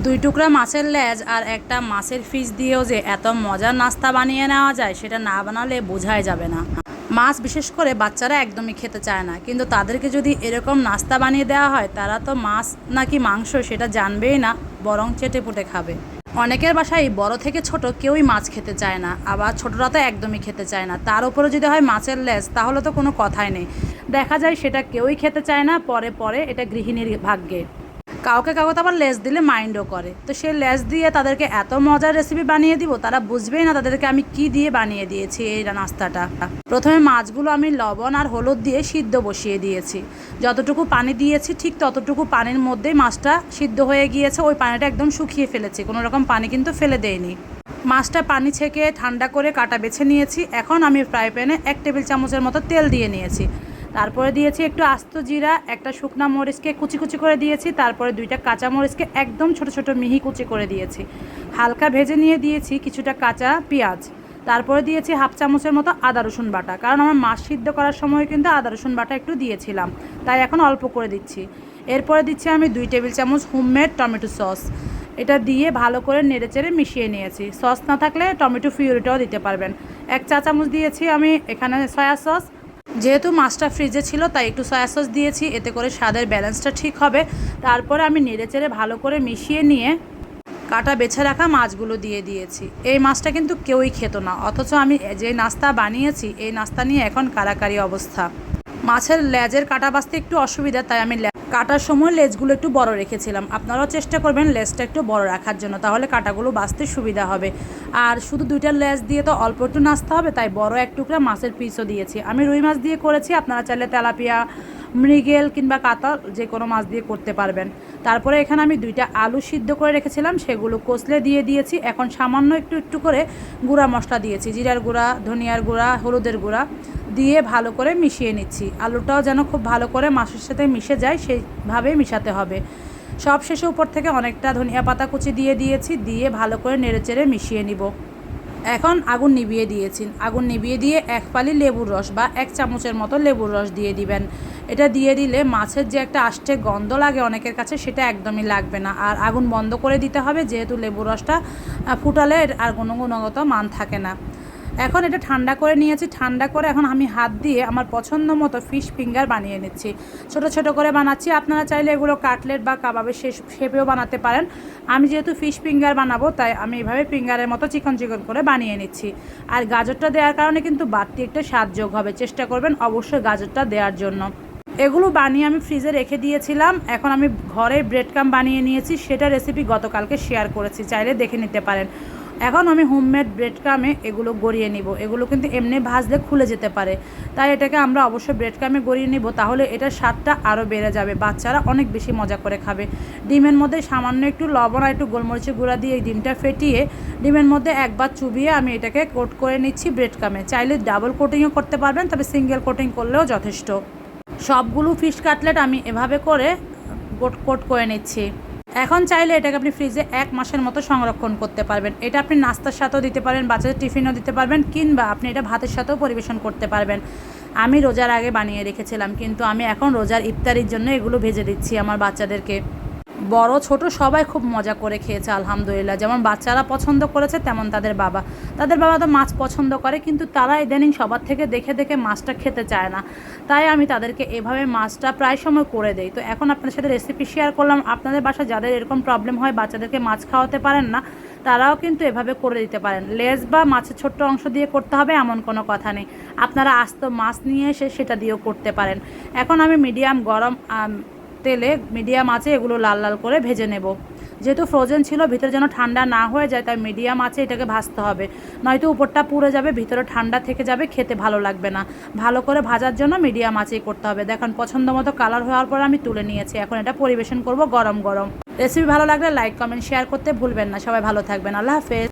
দুই টুকরা মাছের লেজ আর একটা মাছের ফিস দিয়েও যে এত মজার নাস্তা বানিয়ে নেওয়া যায়, সেটা না বানালে বোঝাই যাবে না। মাছ বিশেষ করে বাচ্চারা একদমই খেতে চায় না, কিন্তু তাদেরকে যদি এরকম নাস্তা বানিয়ে দেওয়া হয়, তারা তো মাছ নাকি মাংস সেটা জানবেই না, বরং চেটে পুটে খাবে। অনেকের বাসায় বড় থেকে ছোট কেউই মাছ খেতে চায় না, আবার ছোটরা তো একদমই খেতে চায় না। তার উপরে যদি হয় মাছের লেজ, তাহলে তো কোনো কথাই নেই। দেখা যায় সেটা কেউই খেতে চায় না, পরে পরে এটা গৃহিণীর ভাগ্যে। কাউকে কাউকে তো আবার লেস দিলে মাইন্ডও করে। তো সে লেস দিয়ে তাদেরকে এত মজার রেসিপি বানিয়ে দিব, তারা বুঝবেই না তাদেরকে আমি কি দিয়ে বানিয়ে দিয়েছি এই নাস্তাটা। প্রথমে মাছগুলো আমি লবণ আর হলুদ দিয়ে সিদ্ধ বসিয়ে দিয়েছি। যতটুকু পানি দিয়েছি, ঠিক ততটুকু পানির মধ্যেই মাছটা সিদ্ধ হয়ে গিয়েছে। ওই পানিটা একদম শুকিয়ে ফেলেছি, কোনো রকম পানি কিন্তু ফেলে দেয়নি মাছটা পানি ছেঁকে ঠান্ডা করে কাটা বেছে নিয়েছি। এখন আমি ফ্রাই প্যানে এক টেবিল চামচের মতো তেল দিয়ে নিয়েছি। তারপরে দিয়েছি একটু আস্ত জিরা, একটা শুকনা মরিচকে কুচি কুচি করে দিয়েছি, তারপরে দুইটা কাঁচা মরিচকে একদম ছোট ছোট মিহি কুচি করে দিয়েছি। হালকা ভেজে নিয়ে দিয়েছি কিছুটা কাঁচা পেঁয়াজ। তারপরে দিয়েছি হাফ চামচের মতো আদা রসুন বাটা, কারণ আমার মাছ সিদ্ধ করার সময় কিন্তু আদা রসুন বাটা একটু দিয়েছিলাম, তাই এখন অল্প করে দিচ্ছি। এরপরে দিচ্ছি আমি দুই টেবিল চামচ হোমমেড টমেটো সস। এটা দিয়ে ভালো করে নেড়েচেড়ে মিশিয়ে নিয়েছি। সস না থাকলে টমেটো ফিউরিটাও দিতে পারবেন। এক চা চামচ দিয়েছি আমি এখানে সয়া সস যেহেতু মাছটা ফ্রিজে ছিল, তাই একটু সয়া সস দিয়েছি, এতে করে স্বাদের ব্যালেন্সটা ঠিক হবে। তারপরে আমি নেড়েচেড়ে ভালো করে মিশিয়ে নিয়ে কাটা বেছে রাখা মাছগুলো দিয়ে দিয়েছি। এই মাছটা কিন্তু কেউই খেত না, অথচ আমি যে নাস্তা বানিয়েছি, এই নাস্তা নিয়ে এখন কারাকারি অবস্থা। মাছের লেজের কাটা বাঁচতে একটু অসুবিধা, তাই আমি কাটার সময় লেজগুলো একটু বড় রেখেছিলাম। আপনারাও চেষ্টা করবেন লেজটা একটু বড় রাখার জন্য, তাহলে কাটাগুলো বাঁচতে সুবিধা হবে। আর শুধু দুইটা লেজ দিয়ে তো অল্প একটু নাস্তা হবে, তাই বড় এক টুকরা মাছের পিসও দিয়েছি। আমি রুই মাছ দিয়ে করেছি, আপনারা চাইলে তেলাপিয়া, মৃগেল কিংবা কাতল যে কোনো মাছ দিয়ে করতে পারবেন। তারপরে এখানে আমি দুইটা আলু সিদ্ধ করে রেখেছিলাম, সেগুলো কষলে দিয়ে দিয়েছি। এখন সামান্য একটু একটু করে গুঁড়া মশলা দিয়েছি, জিরার গুঁড়া, ধনিয়ার গুঁড়া, হলুদের গুঁড়া। দিয়ে ভালো করে মিশিয়ে নিচ্ছি। আলুটাও যেন খুব ভালো করে মাছের সাথে মিশে যায় সেইভাবে মিশাতে হবে। সব শেষে উপর থেকে অনেকটা ধনিয়া পাতা কুচি দিয়ে দিয়েছি, দিয়ে ভালো করে নেড়েচেড়ে মিশিয়ে নিব। এখন আগুন নিভিয়ে দিয়েছি। আগুন নিভিয়ে দিয়ে এক পালি লেবুর রস বা এক চামচের মতো লেবুর রস দিয়ে দিবেন। এটা দিয়ে দিলে মাছের যে একটা আষ্টে গন্ধ লাগে অনেকের কাছে, সেটা একদমই লাগবে না। আর আগুন বন্ধ করে দিতে হবে, যেহেতু লেবুর রসটা ফুটালে আর কোনো গুণগত মান থাকে না। এখন এটা ঠান্ডা করে নিয়েছি, ঠান্ডা করে এখন আমি হাত দিয়ে আমার পছন্দ মতো ফিশ ফিঙ্গার বানিয়ে নিচ্ছি। ছোট ছোট করে বানাচ্ছি, আপনারা চাইলে এগুলো কাটলেট বা কাবাবের শেষ শেপেও বানাতে পারেন। আমি যেহেতু ফিশ ফিঙ্গার বানাবো, তাই আমি এভাবে ফিঙ্গারের মতো চিকন চিকন করে বানিয়ে নিচ্ছি। আর গাজরটা দেওয়ার কারণে কিন্তু বাড়তি একটা স্বাদ যোগ হবে। চেষ্টা করবেন অবশ্যই গাজরটা দেওয়ার জন্য। এগুলো বানিয়ে আমি ফ্রিজে রেখে দিয়েছিলাম। এখন আমি ঘরে ব্রেড কাম বানিয়ে নিয়েছি। সেটা রেসিপি গতকালকে শেয়ার করেছি, চাইলে দেখে নিতে পারেন। এখন আমি হোমমেড ব্রেড কামে এগুলো গড়িয়ে নিব। এগুলো কিন্তু এমনি ভাজলে খুলে যেতে পারে। তাই এটাকে আমরা অবশ্যই ব্রেড কামে গড়িয়ে নিব, তাহলে এটার স্বাদটা আরও বেড়ে যাবে। বাচ্চারা অনেক বেশি মজা করে খাবে। ডিমের মধ্যে সামান্য একটু লবণ আর একটু গোলমরিচের গুঁড়া দিয়ে এই ডিমটা ফেটিয়ে ডিমের মধ্যে একবার চুবিয়ে আমি এটাকে কোট করে নিচ্ছি ব্রেড কামে চাইলে ডাবল কোটিংও করতে পারবেন, তবে সিঙ্গেল কোটিং করলেও যথেষ্ট। সবগুলো ফিশ কাটলেট আমি এভাবে করে কোট কোট করে নিচ্ছি। এখন চাইলে এটাকে আপনি ফ্রিজে এক মাসের মতো সংরক্ষণ করতে পারবেন। এটা আপনি নাস্তার সাথেও দিতে পারেন, বাচ্চাদের টিফিনও দিতে পারবেন, কিংবা আপনি এটা ভাতের সাথেও পরিবেশন করতে পারবেন। আমি রোজার আগে বানিয়ে রেখেছিলাম, কিন্তু আমি এখন রোজার ইফতারির জন্য এগুলো ভেজে দিচ্ছি আমার বাচ্চাদেরকে। বড়, ছোট সবাই খুব মজা করে খেয়েছে, আলহামদুলিল্লাহ। যেমন বাচ্চারা পছন্দ করেছে, তেমন তাদের বাবা। তাদের বাবা তো মাছ পছন্দ করে, কিন্তু তারা ইদানিং সবার থেকে দেখে দেখে মাছটা খেতে চায় না। তাই আমি তাদেরকে এভাবে মাছটা প্রায় সময় করে দেই। তো এখন আপনার সাথে রেসিপি শেয়ার করলাম। আপনাদের বাসা যাদের এরকম প্রবলেম হয়, বাচ্চাদেরকে মাছ খাওয়াতে পারেন না, তারাও কিন্তু এভাবে করে দিতে পারেন। লেজ বা মাছের ছোট্ট অংশ দিয়ে করতে হবে, এমন কোনো কথা নেই। আপনারা আস্ত মাছ নিয়ে এসে সেটা দিয়েও করতে পারেন। এখন আমি মিডিয়াম গরম তেলে মিডিয়াম আছে এগুলো লাল লাল করে ভেজে নেব। যেহেতু ফ্রোজেন ছিল, ভিতরে যেন ঠান্ডা না হয়ে যায়, তাই মিডিয়াম আছে এটাকে ভাজতে হবে। নয়তো উপরটা পুড়ে যাবে, ভিতরে ঠান্ডা থেকে যাবে, খেতে ভালো লাগবে না। ভালো করে ভাজার জন্য মিডিয়াম আছেই করতে হবে। দেখুন, পছন্দ মতো কালার হওয়ার পর আমি তুলে নিয়েছি। এখন এটা পরিবেশন করব গরম গরম। রেসিপি ভালো লাগলে লাইক কমেন্ট শেয়ার করতে ভুলবেন না। সবাই ভালো থাকবেন। আল্লাহ হাফেজ।